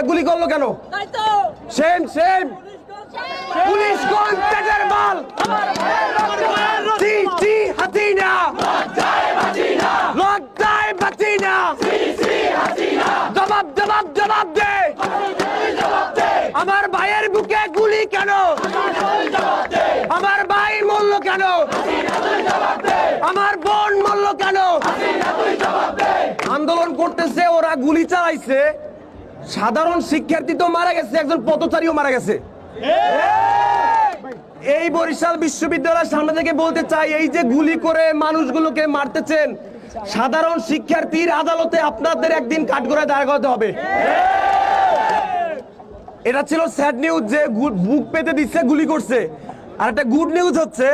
তা গুলি করল কেন? সেম সেম পুলিশ কোন পেটের মাল জি জি হাসিনা। লজ্জায় বাঁচিনা জবাব জবাব জবাব দে। আমার ভাইয়ের বুকে গুলি কেন? আমার ভাই মরল কেন? আমার বোন মরল কেন? আন্দোলন করতেছে ওরা গুলি চালাইছে। সাধারণ শিক্ষার্থী তো মারা গেছে, একজন পথচারীও মারা গেছে। এই বরিশাল বিশ্ববিদ্যালয়ের সামনে থেকে বলতে চাই, এই যে গুলি করে মানুষগুলোকে মারতেছেন, সাধারণ শিক্ষার্থীর আদালতে আপনাদের একদিন কাঠগড়ায় দাঁড় করাতে হবে। এটা ছিল স্যাড নিউজ যে বুক পেতে দিচ্ছে, গুলি করছে। আর একটা গুড নিউজ হচ্ছে,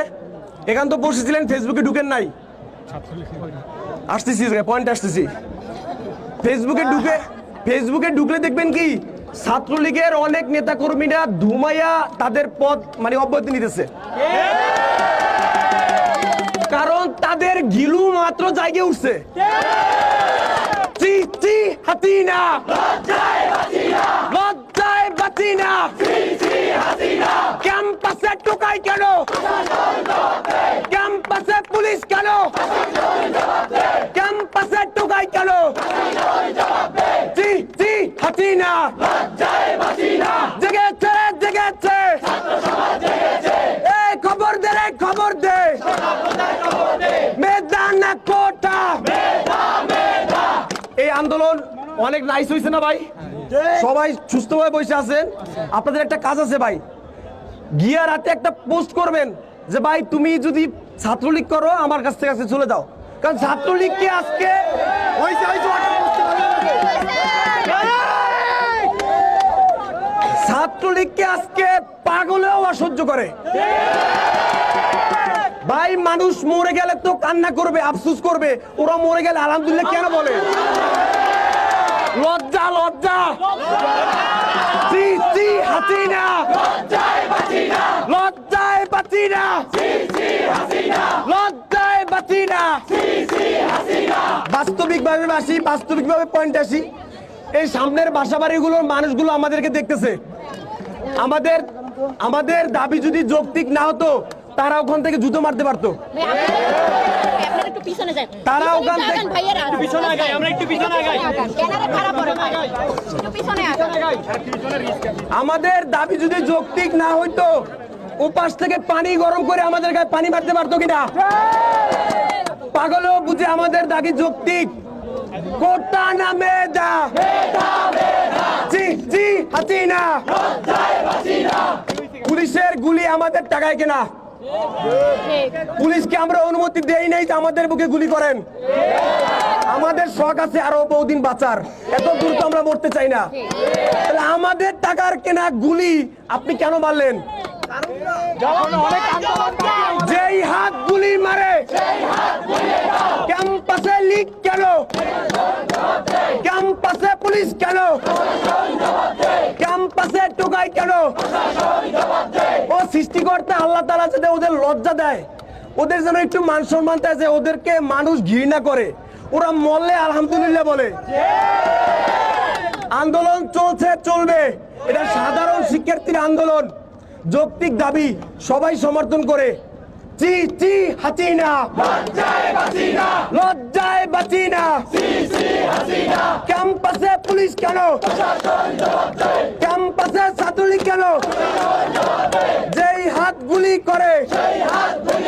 এখান তো বসেছিলেন ফেসবুকে ঢুকেন নাই। আসতেছি পয়েন্ট আসতেছি। ফেসবুকে ঢুকে ফেসবুকে ঢুকলে দেখবেন কি, ছাত্রলীগের অনেক নেতা কর্মীরা ধুমাইয়া তাদের পদ মানে অব্যাহতি নিতেছে। কারণ তাদের গিলু মাত্র জায়গায় উঠছে। ক্যাম্পাসে কেন? ক্যাম্পাসে পুলিশ কেন ক্যাম্পাসে টোকাই কেন জি জি হাসিনা জেগেছে জেগেছে। এই খবর দে রে খবর দে। মেদানা কোটা। এই আন্দোলন অনেক নাইস না ভাই? সবাই সুস্থভাবে বসে আছেন। আপনাদের একটা কাজ আছে ভাই। গিয়া রাতে একটা পোস্ট করবেন যে ভাই তুমি যদি ছাত্রলীগ করো আমার কাছ থেকে চলে যাও। কারণ ছাত্রলীগকে আজকে। ছাত্রলীগকে আজকে পাগলেও অসহ্য করে। ভাই, মানুষ মরে গেলে তো কান্না করবে, আফসুস করবে। ওরা মরে গেলে আলহামদুলিল্লাহ কেন বলে? লজ্জা লজ্জা। জি জি, হাসিনা। লজ্জায় বাঁচিনা। লজ্জায় বাঁচিনা। বাস্তবিক ভাবে আসি বাস্তবিক ভাবে পয়েন্ট আসি। এই সামনের বাসা বাড়িগুলোর মানুষগুলো আমাদেরকে দেখতেছে। আমাদের আমাদের দাবি যদি যৌক্তিক না হতো তারা ওখান থেকে জুতো মারতে পারতো। আপনারা একটু পিছনে যান। তারা ওখান থেকে- যান ভাইয়েরা পিছনে আগাই আমরা একটু পিছনে আগাই। ক্যামেরা খারাপ করে একটু পিছনে আগাই। আমাদের দাবি যদি যৌক্তিক না হইতো উপাস থেকে পানি গরম করে আমাদের গায়ে পানি মারতে পারতো কিনা? পাগলও বুঝে আমাদের দাবি যৌক্তিক। কোটা না মেদা জি জি হাসিনা পুলিশের গুলি আমাদের টাকায় কেনা। পুলিশকে আমরা অনুমতি দেই নাই যে আমাদের বুকে গুলি করেন। আমাদের শখ আছে আরও বহুদিন বাঁচার। এত দূর তো আমরা মরতে চাই না। তাহলে আমাদের টাকার কেনা গুলি আপনি কেন মারলেন? যেই হাত গুলি মারে। ক্যাম্পাসে লিক কেন? ক্যাম্পাসে পুলিশ কেন? ক্যাম্পাসে টোকাই কেন? ও সৃষ্টিকর্তা আল্লাহ তালা যাতে ওদের লজ্জা দেয়, ওদের যেন একটু মান সম্মান যে ওদেরকে মানুষ ঘৃণা করে। ওরা মরলে আলহামদুলিল্লাহ বলে। আন্দোলন চলছে, চলবে। এটা সাধারণ শিক্ষার্থীর আন্দোলন, যৌক্তিক দাবি, সবাই সমর্থন করে। চি চি হাসিনা। লজ্জায় বাঁচিনা ক্যাম্পাসে পুলিশ কেন? ক্যাম্পাসে ছাত্রলীগ কেন? যেই হাত গুলি করে। সেই হাত ভাই